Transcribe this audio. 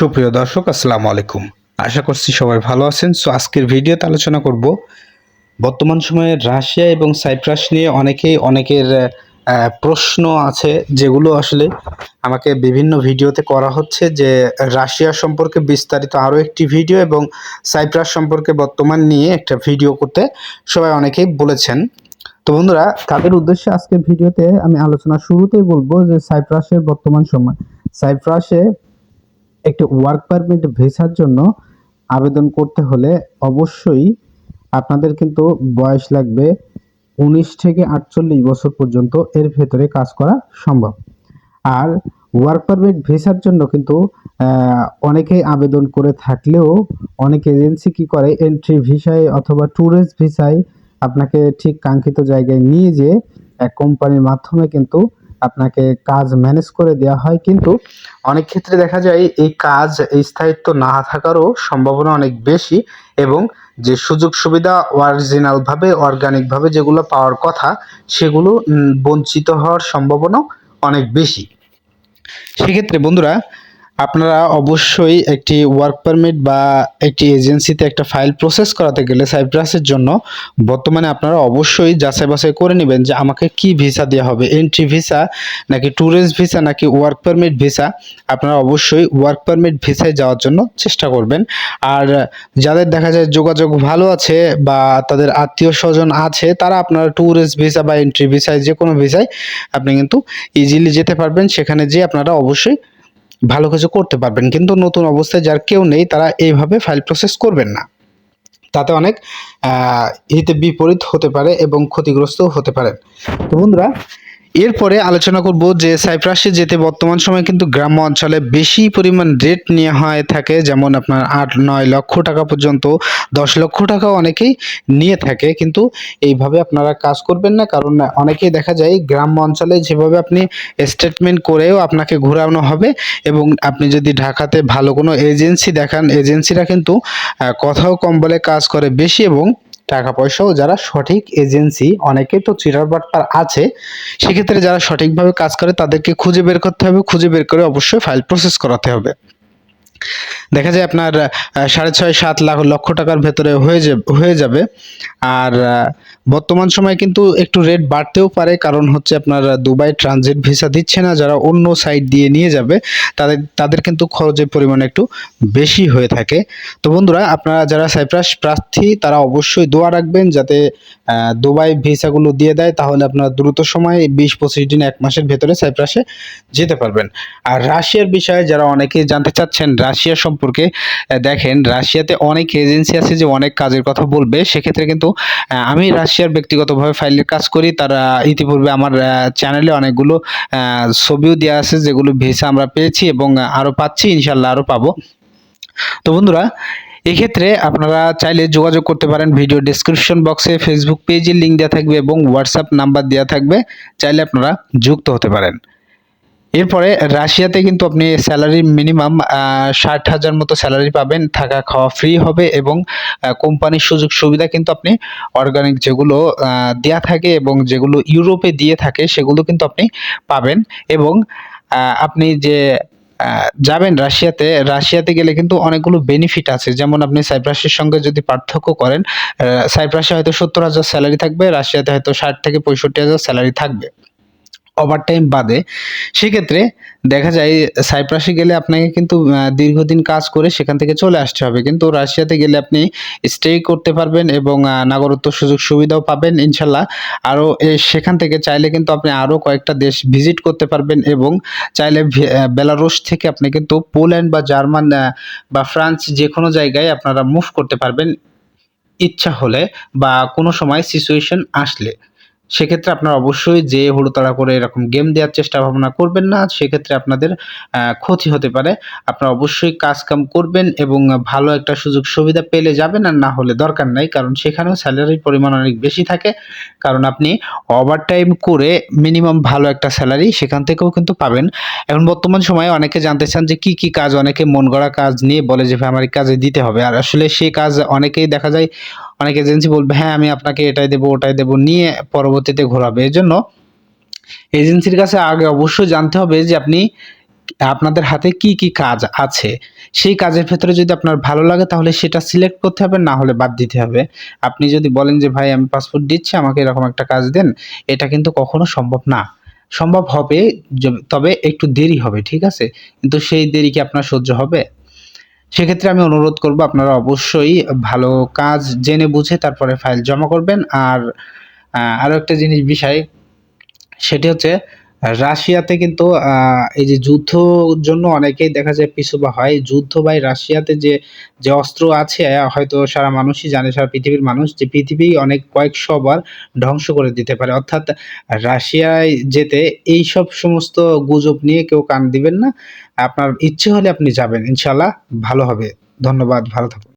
সুপ্রিয় দর্শক, আসসালামু আলাইকুম। আশা করছি সবাই ভালো আছেন। সো আজকের ভিডিওতে আলোচনা করব বর্তমান সময়ে রাশিয়া এবং সাইপ্রাস নিয়ে অনেকেই অনেকের প্রশ্ন আছে, যেগুলো আসলে আমাকে বিভিন্ন ভিডিওতে করা হচ্ছে যে রাশিয়া সম্পর্কে বিস্তারিত আরও একটি ভিডিও এবং সাইপ্রাস সম্পর্কে বর্তমান নিয়ে একটা ভিডিও করতে সবাই অনেকেই বলেছেন। তো বন্ধুরা, তাদের উদ্দেশ্যে আজকের ভিডিওতে আমি আলোচনা শুরুতেই বলব যে সাইপ্রাসের বর্তমান সময়। সাইপ্রাসে একটি ওয়ার্ক পারমিট ভিসার জন্য আবেদন করতে হলে অবশ্যই আপনাদের কিন্তু বয়স লাগবে উনিশ থেকে আটচল্লিশ বছর পর্যন্ত এর ভেতরে কাজ করা সম্ভব। আর ওয়ার্ক পারমিট ভিসার জন্য কিন্তু অনেকেই আবেদন করে থাকলেও অনেক এজেন্সি কি করে এন্ট্রি ভিসায় অথবা ট্যুরিস্ট ভিসায় আপনাকে ঠিক কাঙ্ক্ষিত জায়গায় নিয়ে যেয়ে এক কোম্পানির মাধ্যমে কিন্তু আপনাকে কাজ ম্যানেজ করে দেওয়া হয়, কিন্তু অনেক ক্ষেত্রে দেখা যায় এই কাজ, এই স্থায়িত্ব না থাকারও সম্ভাবনা অনেক বেশি এবং যে সুযোগ সুবিধা অরিজিনালভাবে অর্গানিকভাবে যেগুলো পাওয়ার কথা, সেগুলো বঞ্চিত হওয়ার সম্ভাবনা অনেক বেশি। সেক্ষেত্রে বন্ধুরা আপনারা অবশ্যই একটি ওয়ার্ক পারমিট বা একটি এজেন্সিতে একটা ফাইল প্রসেস করাতে গেলে সাইপ্রাসের জন্য বর্তমানে আপনারা অবশ্যই যাচাই বাছাই করে নেবেন যে আমাকে কি ভিসা দেওয়া হবে। এন্ট্রি ভিসা নাকি ট্যুরিস্ট ভিসা নাকি ওয়ার্ক পারমিট ভিসা আপনারা অবশ্যই ওয়ার্ক পারমিট ভিসায় যাওয়ার জন্য চেষ্টা করবেন। আর যাদের দেখা যায় যোগাযোগ ভালো আছে বা তাদের আত্মীয় স্বজন আছে, তারা আপনারা ট্যুরিস্ট ভিসা বা এন্ট্রি ভিসায় যে কোনো ভিসায় আপনি কিন্তু ইজিলি যেতে পারবেন। সেখানে যেয়ে আপনারা অবশ্যই ভালো কিছু করতে পারবেন। কিন্তু নতুন অবস্থায় যার কেউ নেই, তারা এইভাবে ফাইল প্রসেস করবেন না। তাতে অনেক হিতে বিপরীত হতে পারে এবং ক্ষতিগ্রস্তও হতে পারেন তো বন্ধুরা এরপরে আলোচনা করব যে সাইপ্রাসে যেতে বর্তমান সময়ে কিন্তু গ্রাম্য অঞ্চলে বেশি পরিমাণ রেট নেওয়া হয় থাকে, যেমন আপনার আট, নয় লক্ষ টাকা পর্যন্ত, দশ লক্ষ টাকা অনেকেই নিয়ে থাকে। কিন্তু এইভাবে আপনারা কাজ করবেন না, কারণ অনেকেই দেখা যায় গ্রাম্য অঞ্চলে যেভাবে আপনি স্টেটমেন্ট করেও আপনাকে ঘোরানো হবে এবং আপনি যদি ঢাকাতে ভালো কোনো এজেন্সি দেখান এজেন্সিরা কিন্তু কথাও কম বলে কাজ করে বেশি এবং টাকা পয়সাও যারা সঠিক এজেন্সি, অনেকে তো চিরার বাটপার আছে, সেক্ষেত্রে যারা সঠিকভাবে কাজ করে তাদেরকে খুঁজে বের করতে হবে, খুঁজে বের করে অবশ্যই ফাইল প্রসেস করাতে হবে। দেখা যায় আপনার সাড়ে ছয়, সাত লাখ, লক্ষ টাকার ভেতরে হয়ে হয়ে যাবে। আর বর্তমান সময়ে কিন্তু একটু রেট বাড়তেও পারে, কারণ হচ্ছে আপনার দুবাই ট্রানজিট ভিসা দিচ্ছে না, যারা অন্য সাইড দিয়ে নিয়ে যাবে, তাদের তাদের কিন্তু খরচের পরিমাণ একটু বেশি হয়ে থাকে। তো বন্ধুরা, আপনারা যারা সাইপ্রাস প্রার্থী, তারা অবশ্যই দোয়া রাখবেন যাতে দুবাই ভিসাগুলো দিয়ে দেয়, তাহলে আপনারা দ্রুত সময়ে বিশ, পঁচিশ দিন, এক মাসের ভেতরে সাইপ্রাসে যেতে পারবেন। আর রাশিয়ার বিষয়ে যারা অনেকেই জানতে চাচ্ছেন রাশিয়া সম্পর্কে দেখেন, রাশিয়াতে অনেক এজেন্সি আছে যে অনেক কাজের কথা বলবে। সেক্ষেত্রে কিন্তু আমি রাশিয়ার ব্যক্তিগতভাবে ফাইলের কাজ করি। তারা ইতিপূর্বে আমার চ্যানেলে অনেকগুলো ছবিও দেওয়া আছে যেগুলো ভিসা আমরা পেয়েছি এবং আরও পাচ্ছি ইনশাল্লাহ আরও পাবো। তো বন্ধুরা, এক্ষেত্রে আপনারা চাইলে যোগাযোগ করতে পারেন। ভিডিও ডেসক্রিপশন বক্সে ফেসবুক পেজের লিঙ্ক দেওয়া থাকবে এবং হোয়াটসঅ্যাপ নাম্বার দেওয়া থাকবে। চাইলে আপনারা যুক্ত হতে পারেন। এরপরে রাশিয়াতে কিন্তু আপনি স্যালারি মিনিমাম ষাট হাজার মতো স্যালারি পাবেন। থাকা খাওয়া ফ্রি হবে এবং কোম্পানির সুযোগ সুবিধা কিন্তু আপনি অর্গানিক যেগুলো দেয়া থাকে এবং যেগুলো ইউরোপে দিয়ে থাকে সেগুলো কিন্তু আপনি পাবেন এবং আপনি যে যাবেন রাশিয়াতে রাশিয়াতে গেলে কিন্তু অনেকগুলো বেনিফিট আছে। যেমন আপনি সাইপ্রাসের সঙ্গে যদি পার্থক্য করেন সাইপ্রাসে হয়তো সত্তর হাজার স্যালারি থাকবে, রাশিয়াতে হয়তো ষাট থেকে পঁয়ষট্টি হাজার স্যালারি থাকবে। ওভারটাইম বাদে সেক্ষেত্রে দেখা যায় সাইপ্রাসে গেলে আপনাকে কিন্তু দীর্ঘদিন কাজ করে সেখান থেকে চলে আসতে হবে। কিন্তু রাশিয়াতে গেলে আপনি স্টে করতে পারবেন এবং আহ, নাগরিকত্ব সুযোগ সুবিধাও পাবেন ইনশাল্লাহ। আরও সেখান থেকে চাইলে কিন্তু আপনি আরও কয়েকটা দেশ ভিজিট করতে পারবেন এবং চাইলে বেলারুশ থেকে আপনি কিন্তু পোল্যান্ড বা জার্মান বা ফ্রান্স যে কোনো জায়গায় আপনারা মুভ করতে পারবেন। ইচ্ছা হলে বা কোনো সময় সিচুয়েশন আসলে। সেক্ষেত্রে আপনারা অবশ্যই যে হুড়োতাড়া করে এরকম গেম দেওয়ার চেষ্টা ভাবনা করবেন না, সেক্ষেত্রে আপনাদের ক্ষতি হতে পারে। আপনারা অবশ্যই কাজ কাম করবেন এবং ভালো একটা সুযোগ সুবিধা পেলে যাবেন আর না হলে দরকার নাই, কারণ সেখানেও স্যালারির পরিমাণ অনেক বেশি থাকে। কারণ আপনি ওভারটাইম করে মিনিমাম ভালো একটা স্যালারি সেখান থেকেও কিন্তু পাবেন। এখন বর্তমান সময়ে অনেকে জানতে চান যে কি কি কাজ, অনেকে মন গড়া কাজ নিয়ে বলে যে, ভাই, আমার এই কাজে দিতে হবে। আর আসলে সেই কাজ অনেকেই দেখা যায়, অনেক এজেন্সি বলবে হ্যাঁ আমি আপনাকে এটাই দেবো, ওটাই দেবো। নিয়ে পরবর্তীতে ঘোরাবে। এই জন্য এজেন্সির কাছে আগে অবশ্যই জানতে হবে যে আপনি আপনাদের হাতে কি কি কাজ আছে। সেই কাজের ভেতরে যদি আপনার ভালো লাগে তাহলে সেটা সিলেক্ট করতে হবে, না হলে বাদ দিতে হবে। আপনি যদি বলেন যে, ভাই, আমি পাসপোর্ট দিচ্ছি, আমাকে এরকম একটা কাজ দেন, এটা কিন্তু কখনো সম্ভব না। সম্ভব হবে তবে একটু দেরি হবে, ঠিক আছে? কিন্তু সেই দেরি কি আপনার সহ্য হবে? সেক্ষেত্রে আমি অনুরোধ করব, আপনারা অবশ্যই ভালো কাজ জেনে বুঝে তারপরে ফাইল জমা করবেন। আর আহ, আরও একটা জিনিস বিষয় সেটি হচ্ছে রাশিয়াতে কিন্তু এই যে যুদ্ধ জন্য অনেকেই দেখা যায় পিছুবা হয়। যুদ্ধ বা রাশিয়াতে যে যে অস্ত্র আছে হয়তো সারা মানুষই জানে সারা পৃথিবীর মানুষ যে পৃথিবী অনেক কয়েকশো বার ধ্বংস করে দিতে পারে। অর্থাৎ রাশিয়ায় যেতে এই সব সমস্ত গুজব নিয়ে কেউ কান দিবেন না। আপনার ইচ্ছে হলে আপনি যাবেন। ইনশাল্লাহ ভালো হবে। ধন্যবাদ ভালো থাকুন।